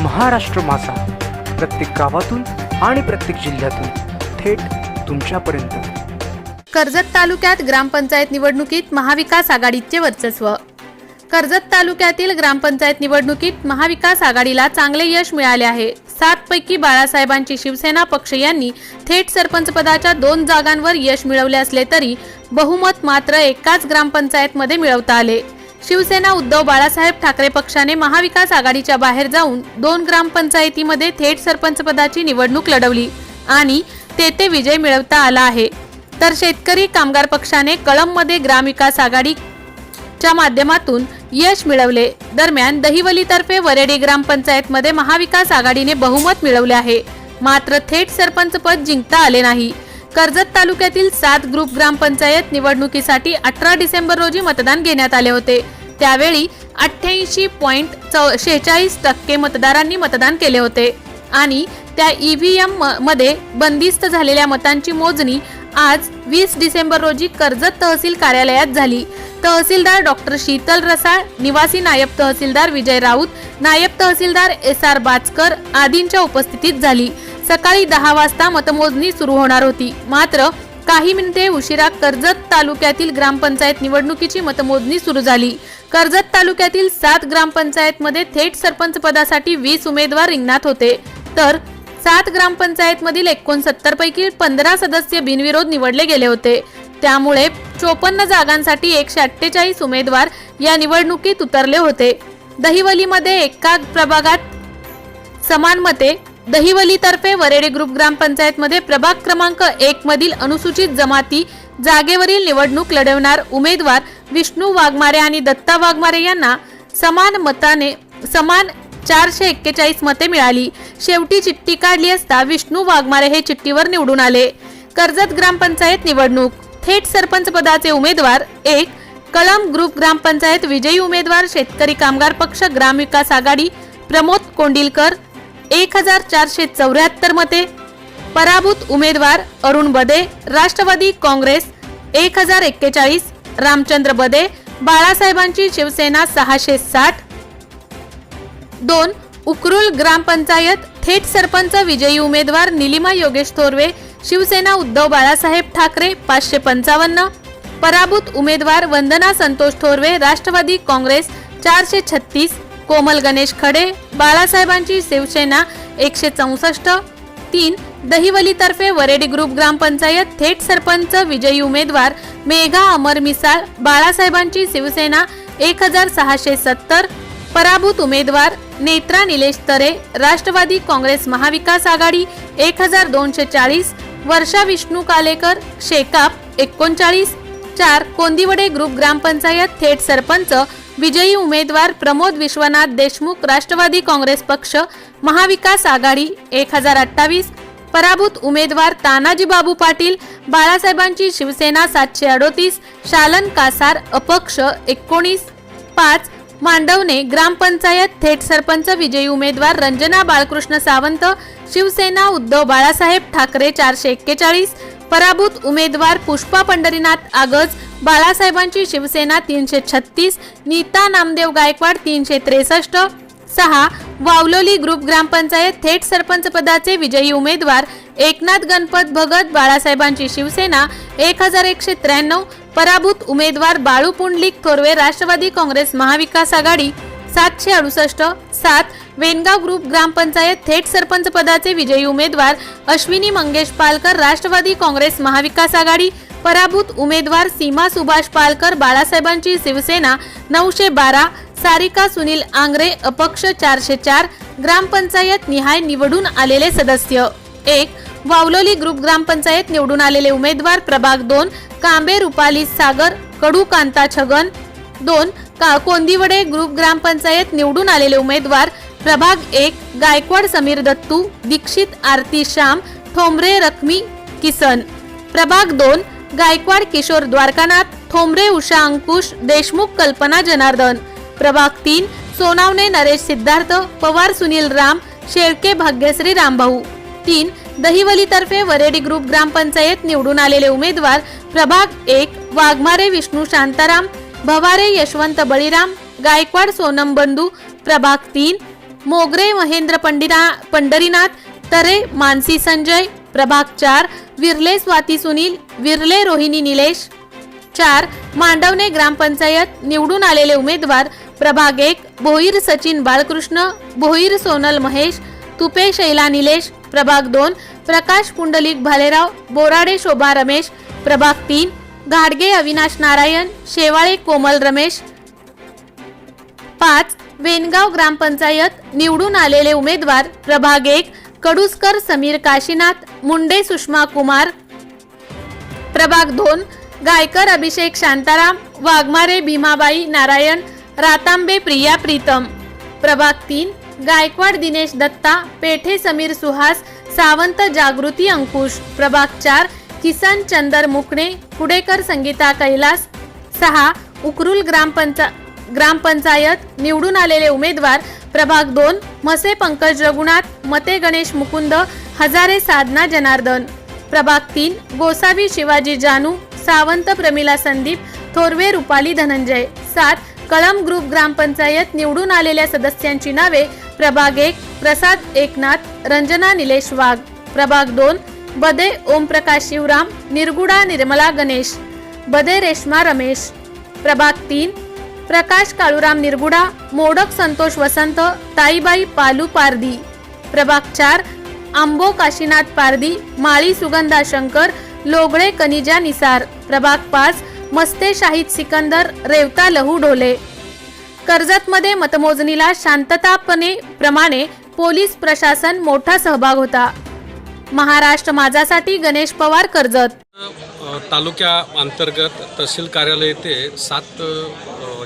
महाराष्ट्र माझा. प्रत्येक गावातून आणि प्रत्येक जिल्ह्यातून थेट तुमच्यापर्यंत. कर्जत तालुक्यात ग्रामपंचायत निवडणुकीत महाविकास आघाडीचे वर्चस्व. कर्जत तालुक्यातील ग्रामपंचायत निवडणुकीत महाविकास आघाडीला चांगले यश मिळाले आहे. सात पैकी बाळासाहेबांची शिवसेना पक्ष यांनी थेट सरपंचपदाच्या दोन जागांवर यश मिळवले असले तरी बहुमत मात्र एकाच ग्रामपंचायतमध्ये मिळवता आले. शिवसेना उद्धव बाळासाहेब ठाकरे पक्षाने महाविकास आघाडीच्या बाहेर जाऊन दोन ग्रामपंचायतीमध्ये थेट सरपंच पदाची निवडणूक लढवली आणि तेथे विजय मिळवता आला आहे. तर शेतकरी कामगार पक्षाने कळंबमध्ये ग्रामविकास आघाडीच्या माध्यमातून यश मिळवले. दरम्यान दहिवलीतर्फे वरेडी ग्रामपंचायतमध्ये महाविकास आघाडीने बहुमत मिळवले आहे. मात्र थेट सरपंच पद जिंकता आले नाही. कर्जत तालुक्यातील सात ग्रुप ग्रामपंचायत निवडणुकीसाठी अठरा डिसेंबर रोजी मतदान घेण्यात आले होते. त्यावेळी अठ्ठ्याऐंशी पॉईंट चौ शेहेचाळीस टक्के मतदारांनी मतदान केले होते. आणि त्या ईव्हीएममध्ये बंदिस्त झालेल्या मतांची मोजणी आज वीस डिसेंबर रोजी कर्जत तहसील कार्यालयात झाली. तहसीलदार डॉक्टर शीतल रसाळ निवासी नायब तहसीलदार विजय राऊत नायब तहसीलदार एस आर बाचकर आदींच्या उपस्थितीत झाली. सकाळी दहा वाजता मतमोजणी सुरू होणार होती. मात्र काही मिनिटे उशिरा कर्जत तालुक्यातील ग्रामपंचायत निवडणुकीची मतमोजणी सुरू झाली. कर्जत तालुक्यातील सात ग्रामपंचायतमध्ये थेट सरपंच पदासाठी वीस उमेदवार रिंगणात होते. तर सात ग्रामपंचायतमधील एकोणसत्तर पैकी पंधरा सदस्य बिनविरोध निवडले गेले होते. त्यामुळे चोपन्न जागांसाठी एकशे अठ्ठेचाळीस उमेदवार या निवडणुकीत उतरले होते. दहिवलीमध्ये एका प्रभागात समान मते दहिवलीतर्फे वरेडे ग्रुप ग्रामपंचायतमध्ये प्रभाग क्रमांक एक मधील अनुसूचित जमाती जागेवरील निवडणूक लढवणार उमेदवार विष्णू वाघमारे आणि दत्ता वाघमारे यांना समान मताने समान चारशे एक्केचाळीस मते मिळाली. शेवटी चिठ्ठी काढली असता विष्णू वाघमारे हे चिठ्ठीवर निवडून आले. कर्जत ग्रामपंचायत निवडणूक. थेट सरपंच पदाचे उमेदवार एक कळंब ग्रुप ग्रामपंचायत विजयी उमेदवार शेतकरी कामगार पक्ष ग्रामविकास आघाडी प्रमोद कोंडिलकर एक हजार चारशे चौऱ्याहत्तर मते. पराभूत उमेदवार अरुण बदे राष्ट्रवादी काँग्रेस एक हजार एक्केचाळीस रामचंद्र बदे बाळासाहेबांची शिवसेना सहाशे साठ. दोन उकरुल ग्रामपंचायत थेट सरपंच विजयी उमेदवार निलिमा योगेश थोरवे शिवसेना उद्धव बाळासाहेब ठाकरे पाचशे पंचावन्न. पराभूत उमेदवार वंदना संतोष थोरवे राष्ट्रवादी काँग्रेस चारशे छत्तीस. कोमल गणेश खडे बाळासाहेबांची शिवसेना एकशे चौसष्ट तीन दहिवलीतर्फे वरेडी ग्रुप ग्रामपंचायत थेट सरपंच विजयी उमेदवार मेघा अमर मिसाळ बाळासाहेबांची शिवसेना एक हजार सहाशे सत्तर पराभूत उमेदवार नेत्रा निलेश तरे राष्ट्रवादी काँग्रेस महाविकास आघाडी एक हजार दोनशे चाळीस वर्षा विष्णू कालेकर शेकाप एकोणचाळीस चार कोंदिवडे ग्रुप ग्रामपंचायत थेट सरपंच विजयी उमेदवार प्रमोद विश्वनाथ देशमुख राष्ट्रवादी काँग्रेस पक्ष महाविकास आघाडी एक हजार अठ्ठावीस पराभूत उमेदवार तानाजी बाबू पाटील बाळासाहेबांची शिवसेना सातशे अडोतीस शालन कासार अपक्ष एकोणीस पाच मांडवणे ग्रामपंचायत थेट सरपंच विजयी उमेदवार रंजना बाळकृष्ण सावंत शिवसेना उद्धव बाळासाहेब ठाकरे चारशे एक्केचाळीस पराभूत उमेदवार पुष्पा पंढरीनाथ आगज बाळासाहेबांची शिवसेना तीनशे छत्तीस नीता नामदेव गायकवाड तीनशे त्रेसष्ट सहा वावलोली ग्रुप ग्रामपंचायत थेट सरपंच पदाचे विजयी उमेदवार एकनाथ गणपत भगत बाळासाहेबांची शिवसेना एक हजार एकशे त्र्याण्णव पराभूत उमेदवार बाळू पुंडलिक थोरवे राष्ट्रवादी काँग्रेस महाविकास आघाडी सातशे अडुसष्ट सात वेनगाव ग्रुप ग्रामपंचायत थेट सरपंच पदाचे विजयी उमेदवार अश्विनी मंगेश पालकर राष्ट्रवादी काँग्रेस महाविकास आघाडी पराभूत उमेदवार सीमा सुभाष पालकर बाळासाहेबांची शिवसेना नऊशे बारा सारिका सुनील आंग्रे अपक्ष चारशे चार ग्रामपंचायत निहाय निवडून आलेले सदस्य. एक वावलोली ग्रुप ग्रामपंचायत निवडून आलेले उमेदवार प्रभाग दोन कांबे रुपाली सागर कडू कांता छगन. दोन का कोंदिवडे ग्रुप ग्रामपंचायत निवडून आलेले उमेदवार प्रभाग एक गायकवाड समीर दत्तू दीक्षित आरती श्याम ठोंबरे रखमी किसन. प्रभाग दोन गायकवाड किशोर द्वारकानाथ ठोंबरे उषा अंकुश देशमुख कल्पना जनार्दन प्रभाग तीन सोनावणे नरेश सिद्धार्थ पवार सुनील राम शेळके भाग्यश्री रामभाऊ. तीन दहिवलीतर्फे वरेडी ग्रुप ग्रामपंचायत निवडून आलेले उमेदवार प्रभाग एक वाघमारे विष्णू शांताराम भवारे यशवंत बळीराम गायकवाड सोनम बंधू प्रभाग तीन मोगरे महेंद्र पंडिरा पंढरीनाथ तरे मानसी संजय प्रभाग चार विरले स्वाती सुनील विरले रोहिणी निलेश. चार मांडवणे ग्रामपंचायत निवडून आलेले उमेदवार प्रभाग एक भोईर सचिन बाळकृष्ण भोईर सोनल महेश तुपे शैला निलेश. प्रभाग दोन प्रकाश पुंडलिक भालेराव बोराडे शोभा रमेश. प्रभाग तीन घाडगे अविनाश नारायण शेवाळे कोमल रमेश. पाच वेनगाव ग्रामपंचायत निवडून आलेले उमेदवार प्रभाग एक कडुसकर समीर काशीनाथ मुंडे सुषमा कुमार प्रभाग दोन गायकर अभिषेक शांताराम वाघमारे भीमाबाई नारायण रातांबे प्रिया प्रीतम. प्रभाग तीन गायकवाड दिनेश दत्ता पेठे समीर सुहास सावंत जागृती अंकुश. प्रभाग चार किसन चंदर मुकणे कुडेकर संगीता कैलास. सहा उकरुल ग्रामपंचा ग्रामपंचायत निवडून आलेले उमेदवार प्रभाग दोन मसे पंकज रघुनाथ मते गणेश मुकुंद हजारे साधना जनार्दन. प्रभाग तीन गोसावी शिवाजी जानू सावंत प्रमिला संदीप थोरवे रुपाली धनंजय. सात कळम ग्रुप ग्रामपंचायत निवडून आलेल्या सदस्यांची नावे प्रभाग एक प्रसाद एकनाथ रंजना निलेश वाघ. प्रभाग दोन बदे ओमप्रकाश शिवराम निर्गुडा निर्मला गणेश. बदे रेश्मा रमेश. प्रभाग तीन प्रकाश काळूराम निरगुडा मोडक संतोष वसंत ताईबाई पालू पारदी प्रभाग चार आंबो काशीनाथ पारदी माळी सुगंधा शंकर लोगळे कनिजा निसार. प्रभाग पाच मस्ते शाहीद सिकंदर रेवता लहू ढोले. कर्जतमध्ये मतमोजणीला शांततापणे प्रमाणे पोलीस प्रशासन मोठा सहभाग होता. महाराष्ट्र माझासाठी गणेश पवार कर्जत. तालुक्या अंतर्गत तहसील कार्यालय येथे सात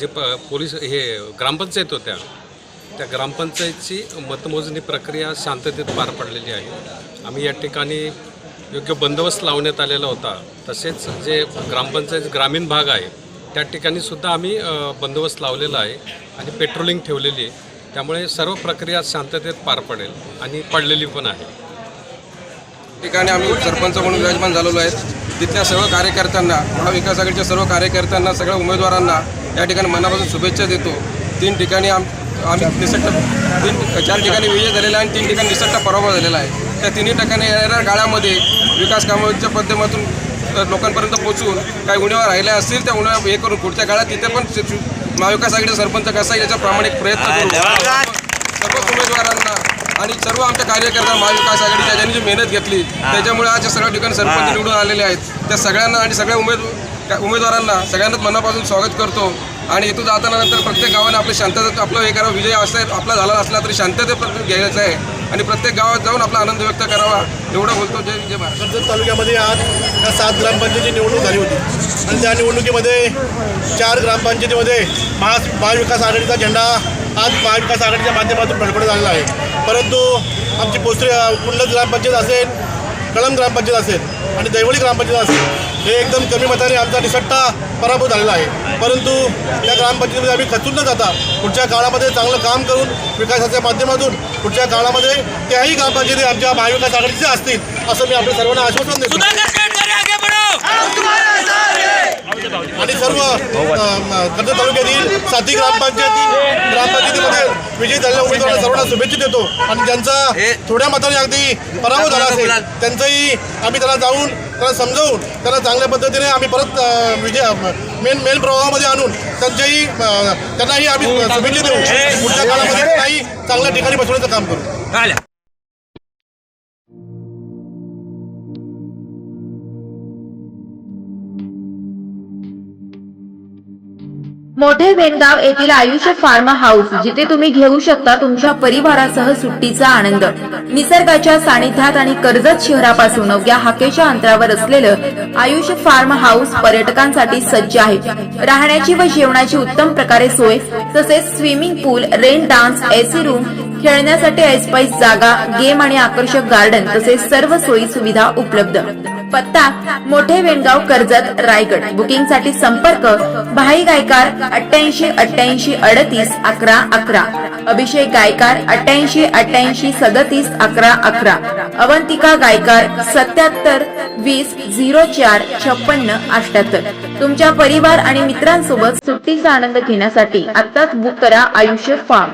जे प पोलीस हे ग्रामपंचायत होत्या त्या ग्रामपंचायतची मतमोजणी प्रक्रिया शांततेत पार पडलेली आहे. आम्ही या ठिकाणी योग्य बंदोबस्त लावण्यात आलेला होता. तसेच जे ग्रामपंचायत ग्रामीण भाग आहे त्या ठिकाणी सुद्धा आम्ही बंदोबस्त लावलेला आहे आणि पेट्रोलिंग ठेवलेली आहे. त्यामुळे सर्व प्रक्रिया शांततेत पार पडेल आणि पडलेली पण आहे. ठिकाणी आम्ही सरपंच म्हणून विराजमान झालेलो आहेत. तिथल्या सर्व कार्यकर्त्यांना महाविकास आघाडीच्या सर्व कार्यकर्त्यांना सगळ्या उमेदवारांना या ठिकाणी मनापासून शुभेच्छा देतो. तीन ठिकाणी आम आम्ही निसट्ट तीन चार ठिकाणी विजय झालेला आहे आणि तीन ठिकाणी निसट्ट पराभव झालेला आहे. त्या तिन्ही ठिकाणी येणाऱ्या काळामध्ये विकास कामाच्या माध्यमातून लोकांपर्यंत पोहोचून काही उणेवा राहिल्या असतील त्या उणेवा हे करून पुढच्या काळात तिथे पण महाविकास आघाडीचा सरपंच कसा आहे याचा प्रामाणिक प्रयत्न करू. सर्व उमेदवारांना आणि सर्व आमच्या कार्यकर्त्यांना महाविकास आघाडीच्या ज्यांनी जी मेहनत घेतली त्याच्यामुळे आज या सर्व ठिकाणी सरपंच निवडून आलेले आहेत. त्या सगळ्यांना आणि सगळ्या उमेद उमेदवारांना सगळ्यांनाच मनापासून स्वागत करतो. आणि इथून जाताना नंतर प्रत्येक गावाने आपली शांतता आपलं हे करावं विजय असेल आपला झाला असला तरी शांततेत प्रत्येक घ्यायचं आहे आणि प्रत्येक गावात जाऊन आपला आनंद व्यक्त करावा एवढं बोलतो. जय जय महाराज. कर्जत तालुक्यामध्ये आज या सात ग्रामपंचायतीची निवडणूक झाली होती. आणि त्या निवडणुकीमध्ये चार ग्रामपंचायतीमध्ये महा महाविकास आघाडीचा झेंडा आज महाविकास आघाडीच्या माध्यमातून फडफडत आलेला आहे परंतु आमची पोस्टे कुंडल ग्रामपंचायत असेल कळम ग्रामपंचायत असेल आणि दैवळी ग्रामपंचायत असेल हे एकदम कमी मताने आमचा निसट्टा पराभव झालेला आहे. परंतु त्या ग्रामपंचायतीमध्ये आम्ही खचून न जाता पुढच्या काळामध्ये चांगलं काम करून विकासाच्या माध्यमातून पुढच्या काळामध्ये त्याही ग्रामपंचायती आमच्या महाविकास आघाडीच्या असतील असं मी आपल्या सर्वांना आश्वासन देतो. आणि सर्व कर्जत तालुक्यातील साती ग्रामपंचायती ग्रामपंचायतीमध्ये विजयी झालेल्या उमेदवारांना सर्वांना शुभेच्छा देतो. आणि ज्यांचा थोड्या मताने अगदी पराभव झाला असेल त्यांचंही आम्ही त्याला जाऊन त्याला समजावून त्याला चांगल्या पद्धतीने आम्ही परत विजय मेन मेन प्रवाहामध्ये आणून त्यांच्याही त्यांनाही आम्ही शुभेच्छा देऊ. पुढच्या काळामध्ये त्यांनाही चांगल्या ठिकाणी बसवण्याचं काम करू. मोठे वेनगाव येथील आयुष्य फार्म हाऊस जिथे तुम्ही घेऊ शकता तुमच्या परिवारासह सुट्टीचा आनंद. निसर्गाच्या सानिध्यात आणि कर्जत शहरापासून अवघ्या हाकेच्या अंतरावर असलेलं आयुष्य फार्म हाऊस पर्यटकांसाठी सज्ज आहे. राहण्याची व जेवणाची उत्तम प्रकारे सोय तसेच swimming pool rain dance AC room खेळण्यासाठी ऐसपाईस जागा गेम आणि आकर्षक गार्डन तसेच सर्व सोयी सुविधा उपलब्ध. पत्ता मोठे वेणगाव कर्जत रायगड. बुकिंगसाठी संपर्क भाई गायकार अठ्ठ्याऐंशी अठ्ठ्याऐंशी अडतीस अकरा अकरा. अभिषेक गायकार अठ्ठ्याऐंशी अठ्ठ्याऐंशी सदतीस अकरा अकरा. अवंतिका गायकार सत्याहत्तर वीस झिरो चार छप्पन्न अठ्याहत्तर तुमच्या परिवार आणि मित्रांसोबत सुट्टीचा आनंद घेण्यासाठी आत्ताच बुक करा आयुष्य फार्म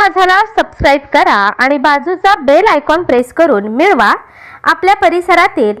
माझाला सबस्क्राईब करा आणि बाजूचा बेल आयकॉन प्रेस करून मिळवा. आपल्या परिसरातील